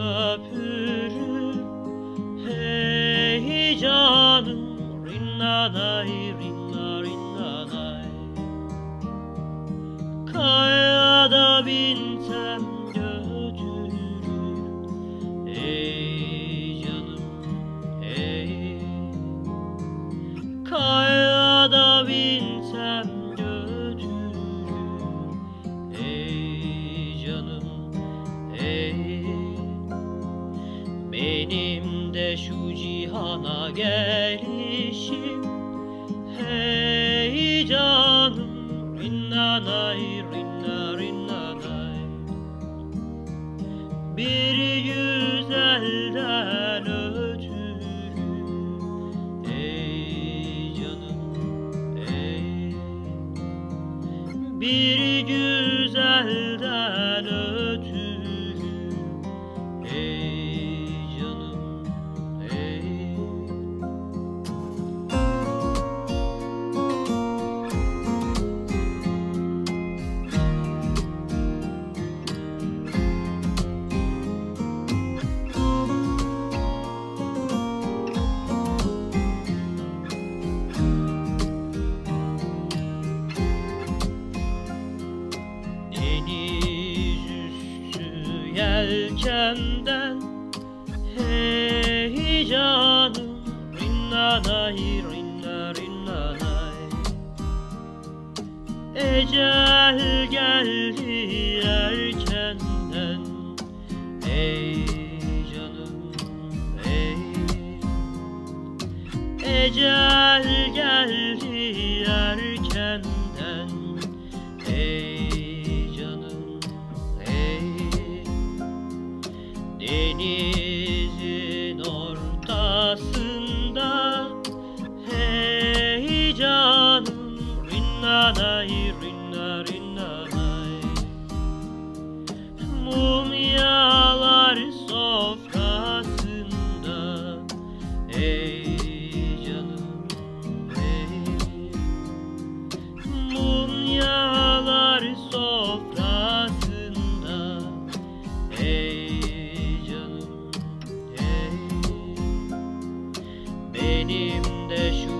köpürür Hey canım rinnaday rinna rinnaday Kay Benim de şu cihana gelişim. Hey canım rinnanay rinna rinnanay. Bir güzelden ötürü Ey canım ey. Bir güzelden ötürü yelkenden Hey canım rinnanay rinna rinnanay Ecel geldi erkenden Ey canım ey. Ecel geldi erkenden rinnanay rinna rinnanay Mumyalar sofrasında Ey canım ey Mumyalar sofrasında Ey canım ey Benim de şu